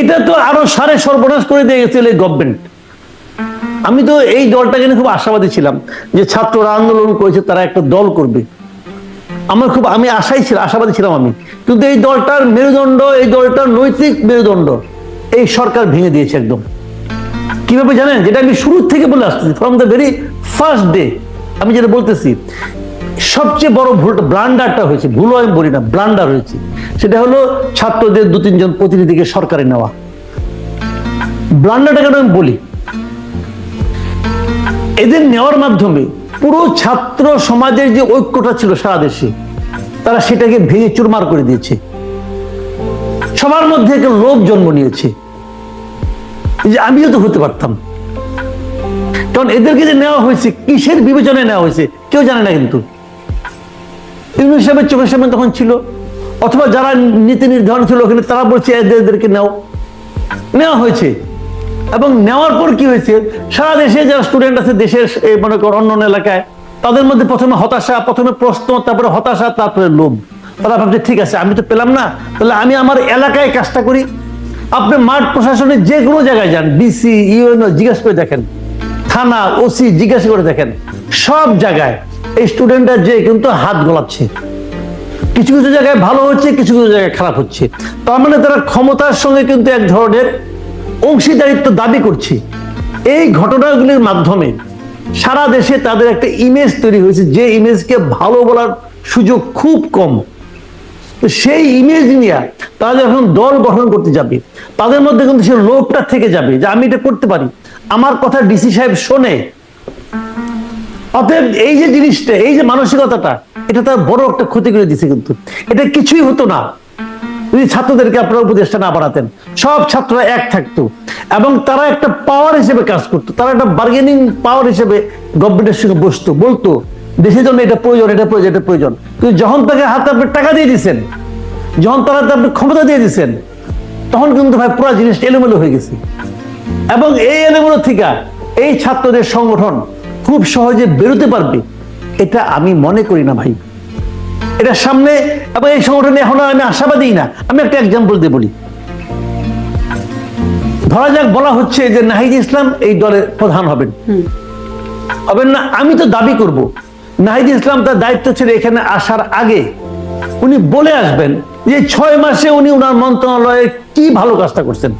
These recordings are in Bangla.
এটা তো আরও সারে সর্বনাশ করে দিয়ে গেছিল এই গভর্নমেন্ট আমি তো এই দলটাকে নিয়ে খুব আশাবাদী ছিলাম যে ছাত্ররা আন্দোলন করেছে, তারা একটা দল করবে। আমার খুব, আমি আশাই ছিল, আশাবাদী ছিলাম আমি। কিন্তু এই দলটার মেরুদণ্ড, এই দলটার নৈতিক মেরুদণ্ড এই সরকার ভেঙে দিয়েছে একদম। কীভাবে জানেন? যেটা আমি শুরু থেকে বলে আসতেছি from the very first day আমি যেটা বলতেছি সবচেয়ে বড় ভুলটা ব্লান্ডারটা হয়েছে, ভুল আমি বলি না, ব্লান্ডার হয়েছে। সেটা হলো ছাত্রদের দু তিনজন প্রতিনিধিকে সরকারে নেওয়া। ব্লান্ডারটা কেন আমি বলি? এদের নেওয়ার মাধ্যমে পুরো ছাত্র সমাজের যে ঐক্যটা ছিল সারা দেশে, তারা সেটাকে ভেঙে চুরমার করে দিয়েছে। সবার মধ্যে একটা লোভ জন্ম নিয়েছে। যে আমিও তো হতে পারতাম। কারণ এদেরকে যে নেওয়া হয়েছে, কিসের বিবেচনায় নেওয়া হয়েছে, কেউ জানে না কিন্তু। ইউনুস সাহেবের চোখের সামনে তখন ছিল। অথবা যারা নীতি নির্ধারণ ছিল ওখানে, তারা বলছে, এদেরকে নেও। নেওয়া হয়েছে। এবং নেওয়ার পর কি হয়েছে? সারা দেশে যারা স্টুডেন্ট আছে, দেশের মনে করো অন্য এলাকায়, তাদের মধ্যে প্রথমে হতাশা, প্রথমে প্রশ্ন, তারপরে হতাশা, তারপরে লোভ। তারা ভাবছে, ঠিক আছে, আমি তো পেলাম না। তাহলে আমি আমার এলাকায় কাজটা করি। আপনি মাঠ প্রশাসনে যে কোনো জায়গায় যান ডিসি ইউএনও জিজ্ঞেস করে দেখেন। থানা ওসি জিজ্ঞাসা করে দেখেন, সব জায়গায় এই স্টুডেন্টরা যে কিন্তু হাত গোলাচ্ছে। কিছু কিছু জায়গায় ভালো হচ্ছে, কিছু কিছু জায়গায় খারাপ হচ্ছে। তার মানে তারা ক্ষমতার সঙ্গে কিন্তু এক ধরনের অংশীদারিত্ব দাবি করছে। এই ঘটনাগুলির মাধ্যমে সারা দেশে তাদের একটা ইমেজ তৈরি হয়েছে, যে ইমেজকে ভালো বলার সুযোগ খুব কম। তো সেই ইমেজ নিয়ে তারা যখন দল গঠন করতে যাবে, তাদের মধ্যে কিন্তু সেই লোভটা থেকে যাবে, যে আমি এটা করতে পারি। আমার কথা ডিসি সাহেব শোনে। অতএব এই যে জিনিসটা, এই যে মানসিকতাটা, এটা তার বড় একটা ক্ষতি করে দিছে কিন্তু। এটা কিছুই হতো না। যদি ছাত্রদেরকে আপনারা উপদেশটা না বাড়াতেন, সব ছাত্ররা এক থাকতো। এবং তারা একটা পাওয়ার হিসেবে কাজ করতো, তারা একটা বার্গেনিং পাওয়ার হিসেবে গভর্নমেন্টের সঙ্গে বসতো, বলতো, দেশের জন্য এটা প্রয়োজন এটা প্রয়োজন এটা প্রয়োজন। কিন্তু যখন তাকে হাতে আপনি টাকা দিয়ে দিচ্ছেন যখন তার হাতে আপনি ক্ষমতা দিয়ে দিচ্ছেন তখন কিন্তু ভাই পুরো জিনিসটা এলোমেলো হয়ে গেছে। এবং এই এলোমেলো থেকে এই ছাত্রদের সংগঠন খুব সহজে বেরোতে পারবে। এটা আমি মনে করি না ভাই। এটা সামনে এবং এই সংগঠনে এখন আমি আশাবাদী না। আমি একটা এক্সাম্পল দিয়ে বলি। ধরা যাক বলা হচ্ছে যে নাহিদ ইসলাম এই দলের প্রধান হবেন। হবেন না আমি তো দাবি করব। নাহিদ ইসলাম তার দায়িত্ব ছিল এখানে আসার আগে উনি বলে আসবেন যে ছয় মাসে উনি ওনার মন্ত্রণালয়ে কি ভালো কাজটা করছেন।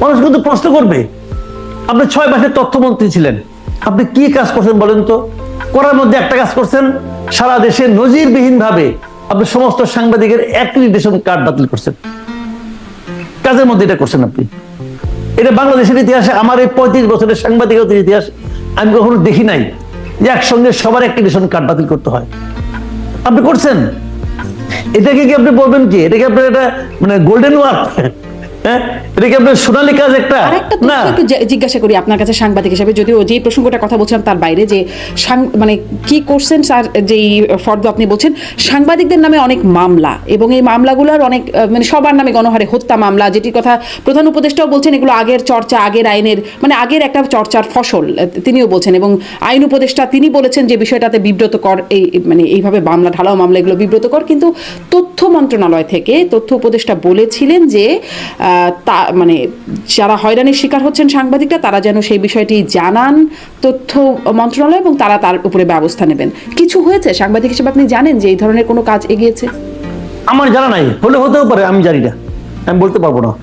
মানুষ কিন্তু প্রশ্ন করবে, আপনি ছয় মাসে তথ্যমন্ত্রী ছিলেন, আপনি কি কাজ করছেন বলেন তো? করার মধ্যে একটা কাজ করছেন, সারা দেশে নজিরবিহীন ভাবে আপনি সমস্ত সাংবাদিকের অ্যাক্রিডিটেশন কার্ড বাতিল করছেন। কাজের মধ্যে এটা করছেন আপনি। এটা বাংলাদেশের ইতিহাসে, আমার এই পঁয়ত্রিশ বছরের সাংবাদিকতার ইতিহাস আমি কখনো দেখি নাই যে একসঙ্গে সবার অ্যাক্রিডিটেশন কার্ড বাতিল করতে হয়। আপনি করছেন? এটাকে কি আপনি বলবেন কি? এটাকে আপনার এটা মানে গোল্ডেন ওয়ার্ক হ্যাঁ? এটা কি আপনার সোনালী কাজ একটা? না। একটু জিজ্ঞাসা করি আপনার কাছে সাংবাদিক হিসেবে যদিও যে প্রসঙ্গটা কথা বলছিলাম তার বাইরে যে মানে কি করছেন স্যার যেই ফর্দ আপনি বলছেন সাংবাদিকদের নামে অনেক মামলা এবং এই মামলাগুলোর অনেক মানে সবার নামে গণহারে হত্যা মামলা যেটির কথা প্রধান উপদেষ্টাও বলছেন এগুলো আগের চর্চা আগের আইনের মানে আগের একটা চর্চার ফসল তিনিও বলছেন এবং আইন উপদেষ্টা তিনি বলেছেন যে বিষয়টাতে বিব্রতকর এই মানে এইভাবে মামলা ঢালাও মামলা এগুলো বিব্রতকর কিন্তু তথ্য মন্ত্রণালয় থেকে তথ্য উপদেষ্টা বলেছিলেন যে তা মানে যারা হয়রানির শিকার হচ্ছেন সাংবাদিকরা তারা যেন সেই বিষয়টি জানান তথ্য মন্ত্রণালয় এবং তারা তার উপরে ব্যবস্থা নেবেন। কিছু হয়েছে? সাংবাদিক হিসেবে আপনি জানেন যে এই ধরনের কোনো কাজ এগিয়েছে? আমার জানা নাই। হলে হতেও পারে আমি জানি না। আমি বলতে পারব না।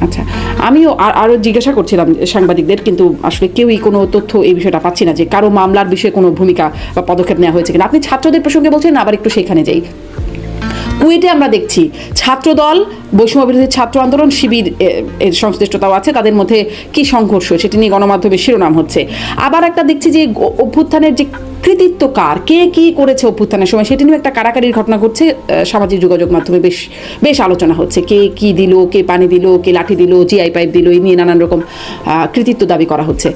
আচ্ছা আমিও আর- আরও জিজ্ঞাসা করছিলাম সাংবাদিকদের কিন্তু আসলে কেউই কোনো তথ্য এই বিষয়টা পাচ্ছি না যে কারও মামলার বিষয়ে কোনো ভূমিকা বা পদক্ষেপ নেওয়া হয়েছে কিনা। আপনি ছাত্রদের প্রসঙ্গে বলছেন আবার একটু সেখানে যাই। কুয়েটে আমরা দেখছি ছাত্রদল, বৈষম্য বিরোধী ছাত্র আন্দোলন, শিবির এর সংশ্লিষ্টতাও আছে, তাদের মধ্যে কি সংঘর্ষ, সেটি নিয়ে গণমাধ্যমের শিরোনাম হচ্ছে। আবার একটা দেখছি যে অভ্যুত্থানের যে কৃতিত্ব কার কে কি করেছে অভ্যুত্থানের সময়? সেটি নিয়ে একটা কারাকারির ঘটনা ঘটছে সামাজিক যোগাযোগ মাধ্যমে বেশ বেশ আলোচনা হচ্ছে। কে কি দিল, কে পানি দিল, কে লাঠি দিল জিআই পাইপ দিল, এই নিয়ে নানান রকম কৃতিত্ব দাবি করা হচ্ছে।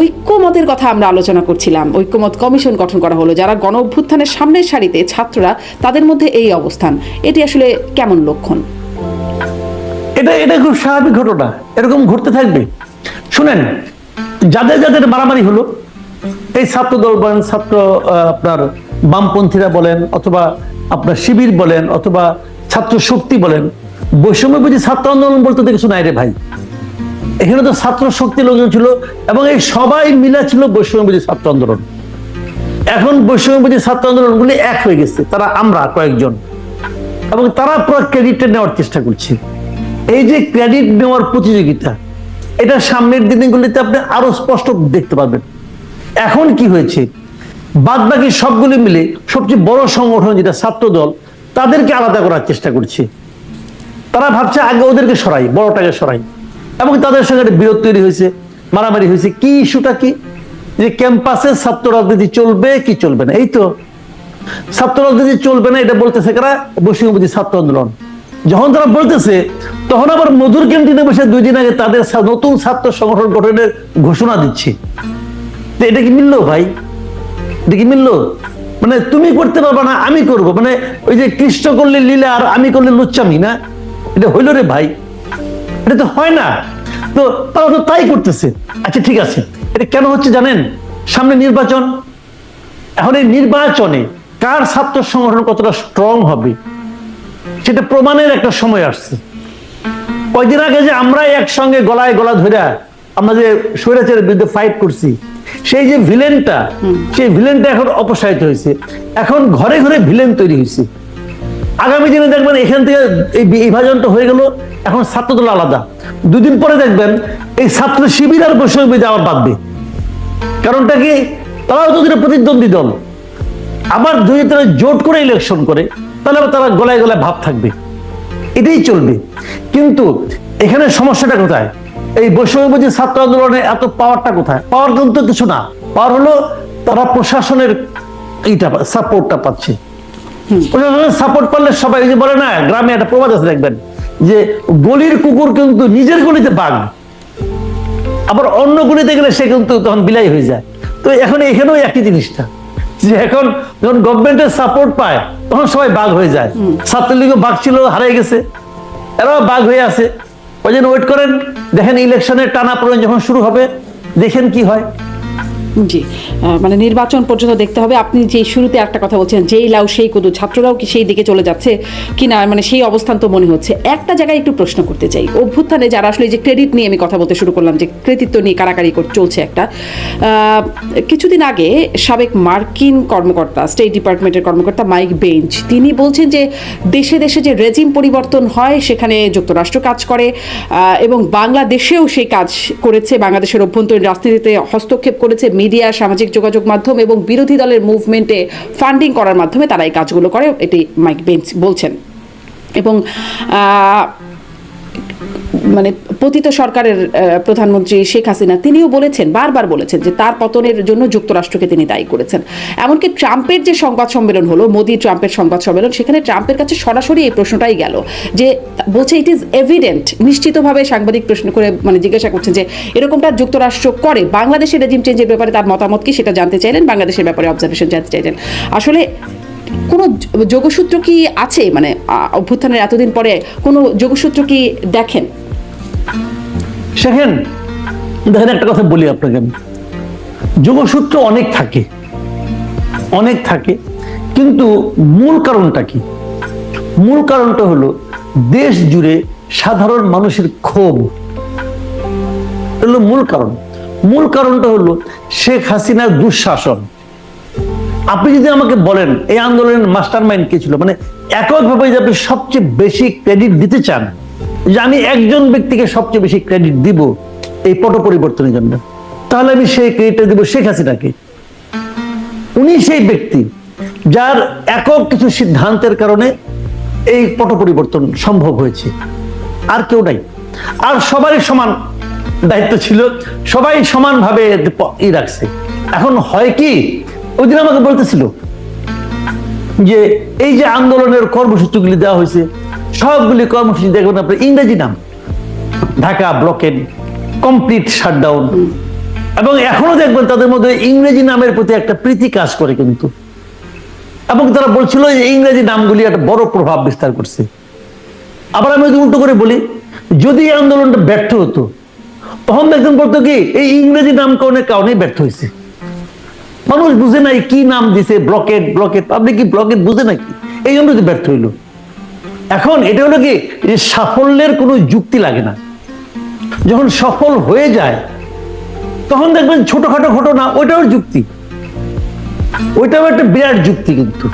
ঐক্যমতের কথা আমরা আলোচনা করছিলাম। ঐক্যমত কমিশন গঠন করা হলো। যারা গণ অভ্যুত্থানের সামনের সারিতে ছাত্ররা, তাদের মধ্যে এই অবস্থান। এটি আসলে কেমন লক্ষণ? এটা এটা খুব স্বাভাবিক ঘটনা। এরকম ঘটতে থাকবে। শুনেন, যাদের যাদের মারামারি হলো এই ছাত্র দল বলেন, ছাত্র আপনার বামপন্থীরা বলেন, অথবা আপনার শিবির বলেন, অথবা ছাত্র শক্তি বলেন বৈষম্য বুঝি ছাত্র আন্দোলন বলতে তো নাই রে ভাই। এখানে তো ছাত্র শক্তি লোকজন ছিল এবং এই সবাই মিলে ছিল বৈষম্য বুঝি ছাত্র আন্দোলন। এখন বৈষম্য বুঝি ছাত্র আন্দোলনগুলি এক হয়ে গেছে, তারা আমরা কয়েকজন। এবং তারা পুরো ক্রেডিটটা নেওয়ার চেষ্টা করছে। এই যে ক্রেডিট নেওয়ার প্রতিযোগিতা, এটা সামনের দিনগুলিতে আপনি আরও স্পষ্ট দেখতে পাবেন এখন কি হয়েছে? বাদ বাকি সবগুলি মিলে সবচেয়ে বড় সংগঠন যেটা ছাত্র দল তাদেরকে আলাদা করার চেষ্টা করছে। তারা ভাবছে আগে ওদেরকে সরাই, বড়টাকে সরাই। এবং তাদের সঙ্গে একটা বিরোধ তৈরি হয়েছে, মারামারি হয়েছে। কি ইস্যুটা কি? যে ক্যাম্পাসে ছাত্র রাজনীতি চলবে কি চলবে না? এই তো, ছাত্র রাজনীতি চলবে না, এটা বলতেছে কারা? বৈষ্ণবী ছাত্র আন্দোলন। যখন তারা বলতেছে, তখন আবার মধুর ক্যান্টিনে বসে দুই দিন আগে তাদের নতুন ছাত্র সংগঠন গঠনের ঘোষণা দিচ্ছে। তো এটা কি মিললো ভাই? এটা কি মিললো? মানে তুমি করতে পারবে না, আমি করব। মানে ওই যে কৃষ্ণ করলে লীলা আর আমি করলে লুচ্চামি, না? এটা হইল রে ভাই। এটা তো হয় না। তো তারা তো তাই করতেছে। আচ্ছা ঠিক আছে। এটা কেন হচ্ছে জানেন? সামনে নির্বাচন। এখন এই নির্বাচনে কার ছাত্র সংগঠন কতটা স্ট্রং হবে? সেটা প্রমাণের একটা সময় আসছে। কয়দিন আগে যে আমরা একসঙ্গে গলায় গলা ধরে আমরা যে স্বৈরাচারের বিরুদ্ধে ফাইট করছি সেই যে ভিলেনটা সেই ভিলেনটা এখন অপসারিত হয়েছে। এখন ঘরে ঘরে ভিলেন তৈরি হয়েছে। আগামী দিনে দেখবেন এখান থেকে এই বিভাজনটা হয়ে গেল এখন ছাত্রদল আলাদা। দুদিন পরে দেখবেন এই ছাত্র শিবির আর বৈষম্য আবার বাঁধবে। কারণটা কি? তারাও তো দুটো প্রতিদ্বন্দ্বী দল। আবার দুই তারা জোট করে ইলেকশন করে তাহলে আবার তারা গলায় গলায় ভাব থাকবে। এটাই চলবে। কিন্তু এখানে সমস্যাটা কোথায়? এই বৈষম্যবাদী ছাত্র আন্দোলনে এত পাওয়ারটা কোথায়? পাওয়ার কিন্তু কিছু না। পাওয়ার হলো তারা প্রশাসনের এইটা সাপোর্টটা পাচ্ছে। প্রশাসনের সাপোর্ট পারলে সবাই যে বলে না গ্রামে একটা প্রবাদ আছে দেখবেন যে গলির কুকুর কিন্তু নিজের গলিতে বাঘ। আবার অন্য গলিতে গেলে সে কিন্তু তখন বিলাই হয়ে যায়। তো এখন এখানেও একই জিনিসটা যে এখন যখন গভর্নমেন্টের সাপোর্ট পায় তখন সবাই বাঘ হয়ে যায়। ছাত্রলীগও বাঘ ছিল হারিয়ে গেছে। এরাও বাঘ হয়ে আছে। ওই জন্য ওয়েট করেন দেখেন ইলেকশনের টানা পড়েন যখন শুরু হবে দেখেন কি হয়। জি। মানে নির্বাচন পর্যন্ত দেখতে হবে। আপনি যে শুরুতে একটা কথা বলছেন যেই লাউ, সেই কুদু, ছাত্ররাও কি সেই দিকে চলে যাচ্ছে কি না মানে সেই অবস্থান তো মনে হচ্ছে। একটা জায়গায় একটু প্রশ্ন করতে চাই। অভ্যুত্থানে যারা আসলে যে ক্রেডিট নিয়ে আমি কথা বলতে শুরু করলাম, যে কৃতিত্ব নিয়ে কারাকারি কর- চলছে একটা কিছুদিন আগে সাবেক মার্কিন কর্মকর্তা স্টেট ডিপার্টমেন্টের কর্মকর্তা মাইক বেঞ্চ, তিনি বলছেন যে দেশে দেশে যে রেজিম পরিবর্তন হয়, সেখানে যুক্তরাষ্ট্র কাজ করে এবং বাংলাদেশেও সেই কাজ করেছে, বাংলাদেশের অভ্যন্তরীণ রাজনীতিতে হস্তক্ষেপ করেছে মিডিয়া, সামাজিক যোগাযোগ মাধ্যম এবং বিরোধী দলের মুভমেন্টে ফান্ডিং করার মাধ্যমে তারা এই কাজগুলো করে, এটি মাইক বেঞ্চ বলছেন। এবং মানে পতিত সরকারের প্রধানমন্ত্রী শেখ হাসিনা, তিনিও বলেছেন, বারবার বলেছেন যে তার পতনের জন্য যুক্তরাষ্ট্রকে তিনি দায়ী করেছেন। এমনকি ট্রাম্পের যে সংবাদ সম্মেলন হলো, মোদি ট্রাম্পের সংবাদ সম্মেলন, সেখানে ট্রাম্পের কাছে সরাসরি এই প্রশ্নটাই গেল যে, বলছে ইট ইজ এভিডেন্ট নিশ্চিতভাবে সাংবাদিক প্রশ্ন করে মানে জিজ্ঞাসা করছেন যে, এরকমটা যুক্তরাষ্ট্র করে বাংলাদেশের রেজিম চেঞ্জের ব্যাপারে তার মতামত কি সেটা জানতে চাইলেন, বাংলাদেশের ব্যাপারে অবজারভেশন জানতে চাইলেন। আসলে কোনো যোগসূত্র কি আছে? মানে অভ্যুত্থানের এতদিন পরে কোনো যোগসূত্র কি দেখেন? সেখান, দেখেন, একটা কথা বলি আপনাকে আমি। যোগসূত্র অনেক থাকে অনেক থাকে, কিন্তু মূল কারণটা কি? মূল কারণটা হলো দেশ জুড়ে সাধারণ মানুষের ক্ষোভ। হলো মূল কারণ। মূল কারণটা হলো শেখ হাসিনার দুঃশাসন। আপনি যদি আমাকে বলেন, এই আন্দোলনের মাস্টার মাইন্ড কে ছিল মানে এককভাবে যে আপনি সবচেয়ে বেশি ক্রেডিট দিতে চান, যে আমি একজন ব্যক্তিকে সবচেয়ে বেশি ক্রেডিট দিব, এই পট পরিবর্তনের জন্য, তাহলে আমি সেই ক্রেডিটটা দিব শেখ হাসিনাকে। উনি সেই ব্যক্তি, যার একক কিছু সিদ্ধান্তের কারণে এই পট পরিবর্তন সম্ভব হয়েছে। আর কেউ নাই। আর সবারই সমান দায়িত্ব ছিল, সবাই সমানভাবে ই রাখছে। এখন হয় কি ওই দিন আমাকে বলতেছিল যে, এই যে আন্দোলনের কর্মসূচিগুলি দেওয়া হয়েছে, সবগুলি কর্মসূচি দেখবেন আপনার ইংরেজি নাম, ঢাকা ব্লকেড কমপ্লিট শাটডাউন। এবং এখনও দেখবেন তাদের মধ্যে ইংরেজি নামের প্রতি একটা প্রীতি কাজ করে কিন্তু। এবং তারা বলছিল যে, ইংরেজি নামগুলি একটা বড় প্রভাব বিস্তার করছে। আবার আমি যদি উল্টো করে বলি, যদি এই আন্দোলনটা ব্যর্থ হতো, তখন দেখবেন বলতো কি, এই ইংরেজি নামকরণের কারণেই ব্যর্থ হয়েছে। মানুষ বুঝে নাই কি নাম দিছে ব্লকেট ব্লকেট আপনি কি ব্লকেট বুঝে নাকি? এই জন্য ব্যর্থ হইল। এখন এটা হলো কি, যে সাফল্যের কোনো যুক্তি লাগে না। যখন সফল হয়ে যায়, তখন দেখবেন ছোটখাটো ঘটনা, ওইটাও যুক্তি। ওইটাও একটা বিরাট যুক্তি কিন্তু।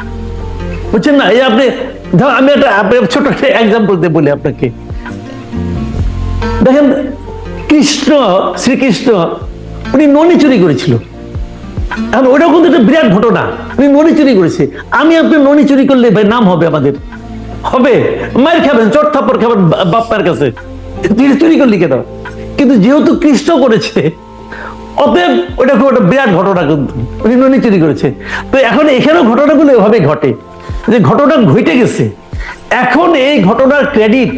বুঝছেন না? এই আপনি, ধর আমি একটা ছোট একটা এক্সাম্পল দিয়ে বলি আপনাকে। দেখেন, কৃষ্ণ, শ্রীকৃষ্ণ, উনি ননি চুরি করেছিল। এখন ওইটাও কিন্তু একটা বিরাট ঘটনা। উনি ননি চুরি করেছে। আমি আপনি ননি চুরি করলে ভাই নাম হবে আমাদের। হবে? মায়ের খাবেন, চট থাপ্পড় খাবেন বাপ্পার কাছে। তুই চুরি করলি কেন? কিন্তু যেহেতু কৃষ্ণ করেছে, অতএব ওটা খুব একটা বিরাট ঘটনা কিন্তু। উনি ননি চুরি করেছে। তো এখন এখানেও ঘটনাগুলো এভাবে ঘটে যে ঘটনা ঘটে গেছে। এখন এই ঘটনার ক্রেডিট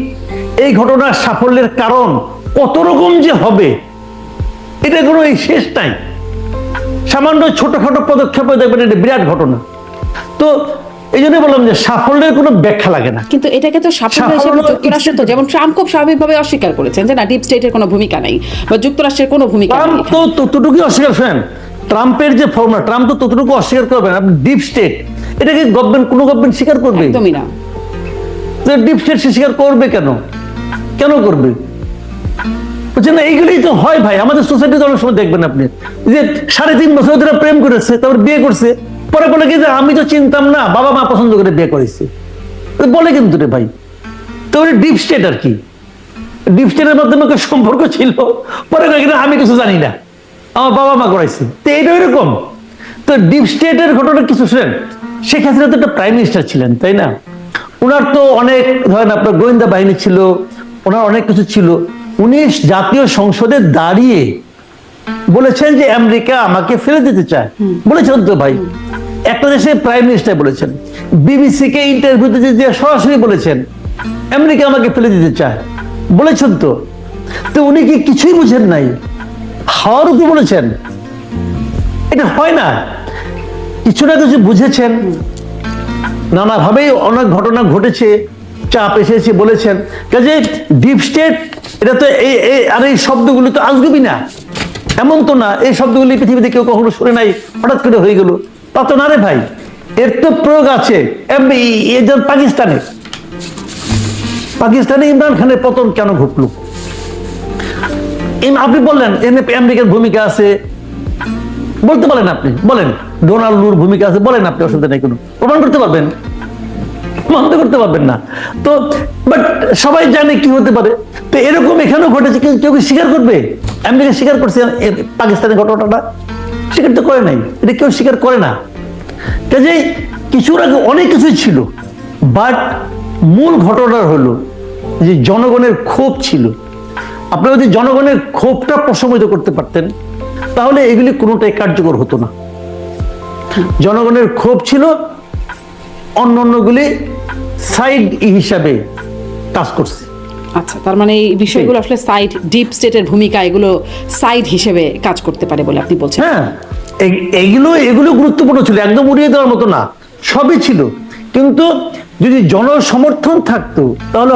এই ঘটনার সাফল্যের কারণ কত রকম যে হবে, এটা কোনো এই শেষ নাই। সামান্য ছোটখাটো পদক্ষেপে দেখবেন এটা বিরাট ঘটনা। তো এই জন্য বললাম যে সাফল্যের কোনো ব্যাখ্যা লাগে না। কিন্তু এটাকে তো সাফল্য হিসেবে যুক্তরাষ্ট্র তো যেমন ট্রাম্প খুব স্বাভাবিকভাবে অস্বীকার করেছেন যে না ডিপ স্টেটের কোনো ভূমিকা নাই বা যুক্তরাষ্ট্রের কোনো ভূমিকা ট্রাম্প তো ততটুকুই অস্বীকার করেন ট্রাম্পের যে ফর্মুলা ট্রাম্প তো ততটুকু অস্বীকার করবেন আপনি ডিপ স্টেট এটাকে গভর্নমেন্ট কোনো গভর্নমেন্ট স্বীকার করবে? একদমই না। ডিপ স্টেট স্বীকার করবে কেন? কেন করবে? বুঝছেন না এইগুলোই তো হয় ভাই। আমাদের সোসাইটিতে অনেক সময় দেখবেন আপনি। যে সাড়ে তিন বছর ধরে প্রেম করেছে, তারপর বিয়ে করছে। পরে বলে কি আমি তো চিনতাম না, বাবা মা পছন্দ করে বিয়ে বলে কিন্তু রে ভাই। তো ডিপ স্টেট আর কি। ডিপ স্টেটের মাধ্যমে সম্পর্ক ছিল। পরে আমি কিছু জানি না। আমার বাবা মা করাইছে। তো এইটা এরকম তো ডিপ স্টেটের ঘটনা কিছু শুনেন? শেখ হাসিনা তো একটা প্রাইম মিনিস্টার ছিলেন, তাই না? ওনার তো অনেক, ধরেন আপনার গোয়েন্দা বাহিনী ছিল, ওনার অনেক কিছু ছিল। উনি জাতীয় সংসদে দাঁড়িয়ে বলেছেন যে আমেরিকা আমাকে ফেলে দিতে চায়। বলেছেন তো ভাই? একটা দেশে প্রাইম মিনিস্টার বলেছেন। বিবিসি কে ইন্টারভিউতে যে সরাসরি বলেছেন আমেরিকা আমাকে ফেলে দিতে চায়। বলেছেন তো? তো উনি কি কিছুই বুঝেন নাই? হাওয়ার কি বলেছেন। এটা হয় না। কিছু না কিছু বুঝেছেন। নানাভাবেই অনেক ঘটনা ঘটেছে। চাপ এসেছে বলেছেন। কাজে ডিপ স্টেট এটা তো এই আর এই শব্দগুলি তো আসবেই না। এমন তো না, এই শব্দগুলি পৃথিবীতে কেউ কখনো শুনে নাই, হঠাৎ করে হয়ে গেল। তা তো না রে ভাই, এর তো প্রয়োগ আছে। পাকিস্তানে পাকিস্তানে ইমরান খানের পতন কেন ঘটলো? আপনি বললেন আমেরিকার ভূমিকা আছে। বলতে পারেন আপনি, বলেন। ডোনাল্ড ভূমিকা আছে, বলেন আপনি, অসুবিধা নেই কোনো। প্রমাণ করতে পারবেন। তো করতে পারবেন না। তো বাট সবাই জানে কি হতে পারে। তো এরকম এখানেও ঘটেছে, কিন্তু কেউ কি স্বীকার করবে? আমেরিকা স্বীকার করছে পাকিস্তানের ঘটনাটা। স্বীকার তো করে নাই। এটা কেউ স্বীকার করে না। কাজেই কিছুর আগে অনেক কিছুই ছিল বাট মূল ঘটনা হলো যে জনগণের ক্ষোভ ছিল। আপনারা যদি জনগণের ক্ষোভটা প্রশমিত করতে পারতেন, তাহলে এগুলি কোনোটাই কার্যকর হতো না। জনগণের ক্ষোভ ছিল অন্য অন্যগুলি সাইড হিসাবে কাজ করছে। আচ্ছা তার মানে এই বিষয়গুলো আসলে সাইড ডিপ স্টেটের ভূমিকা এগুলো সাইড হিসেবে কাজ করতে পারে বলে আপনি বলছেন। হ্যাঁ এগুলো এগুলো গুরুত্বপূর্ণ ছিল একদম উড়িয়ে দেওয়ার মতো না। সবই ছিল। কিন্তু যদি জনসমর্থন থাকতো তাহলে